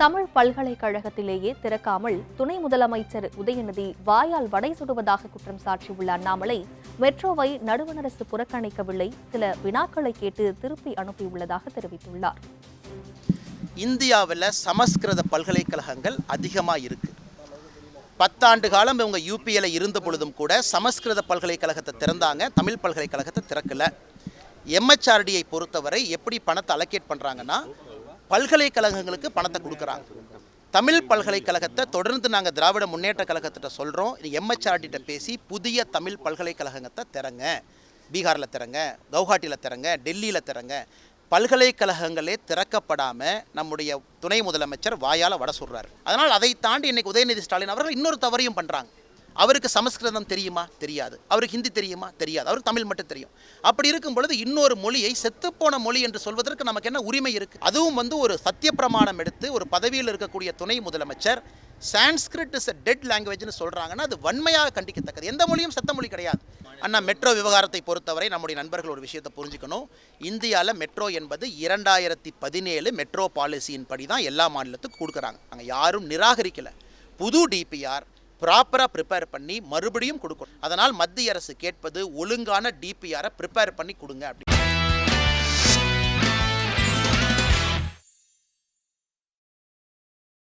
தமிழ் பல்கலைக்கழகத்திலேயே திறக்காமல் துணை முதலமைச்சர் உதயநிதி வாயால் வடை சுடுவதாக குற்றம் சாட்டியுள்ள அண்ணாமலை மெட்ரோவை நடுவண் அரசு புறக்கணிக்கவில்லை சில வினாக்களை கேட்டு திருப்பி அனுப்பியுள்ளதாக தெரிவித்துள்ளார். இந்தியாவில் சமஸ்கிருத பல்கலைக்கழகங்கள் அதிகமாக இருக்குது பத்தாண்டு காலம் இவங்க யூபியில் இருந்த பொழுதும் கூட சமஸ்கிருத பல்கலைக்கழகத்தை திறந்தாங்க தமிழ் பல்கலைக்கழகத்தை திறக்கல. எம்ஹெச்ஆர்டியை பொறுத்தவரை எப்படி பணத்தை அலோகேட் பண்ணுறாங்கன்னா பல்கலைக்கழகங்களுக்கு பணத்தை கொடுக்குறாங்க. தமிழ் பல்கலைக்கழகத்தை தொடர்ந்து நாங்கள் திராவிட முன்னேற்ற கழகத்திட்ட சொல்கிறோம் எம்எச்ஆர்டிட்ட பேசி புதிய தமிழ் பல்கலைக்கழகத்தை திறங்க. பீகாரில் திறங்க கவுஹாட்டியில் திறங்க டெல்லியில் திறங்க. பல்கலைக்கழகங்களே திறக்கப்படாமல் நம்முடைய துணை முதலமைச்சர் வாயால் வட சொல்கிறார் அதனால் அதை தாண்டி இன்றைக்கி உதயநிதி ஸ்டாலின் அவர்கள் இன்னொரு தவறையும் பண்ணுறாங்க அவருக்கு சமஸ்கிருதம் தெரியுமா? தெரியாது. அவருக்கு ஹிந்தி தெரியுமா? தெரியாது. அவருக்கு தமிழ் மட்டும் தெரியும். அப்படி இருக்கும் பொழுது இன்னொரு மொழியை செத்துப்போன மொழி என்று சொல்வதற்கு நமக்கு என்ன உரிமை இருக்குது அதுவும் வந்து ஒரு சத்திய பிரமாணம் எடுத்து ஒரு பதவியில் இருக்கக்கூடிய துணை முதலமைச்சர் சான்ஸ்கிரிட் இஸ் டெட் லாங்குவேஜ்னு சொல்கிறாங்கன்னா அது வன்மையாக கண்டிக்கத்தக்கது. எந்த மொழியும் செத்த மொழி கிடையாது. அண்ணா மெட்ரோ விவகாரத்தை பொறுத்தவரை நம்முடைய நண்பர்கள் ஒரு விஷயத்தை புரிஞ்சுக்கணும். இந்தியாவில் மெட்ரோ என்பது இரண்டாயிரத்தி பதினேழு மெட்ரோ பாலிசியின் படி தான் எல்லா மாநிலத்துக்கும் கொடுக்குறாங்க. அங்கே யாரும் நிராகரிக்கலை. புது டிபிஆர் ப்ராப்பராக ப்ரிப்பேர் பண்ணி மறுபடியும் கொடுக்கணும். அதனால் மத்திய அரசு கேட்பது ஒழுங்கான டிபிஆரை ப்ரிப்பேர் பண்ணி கொடுங்க அப்படி.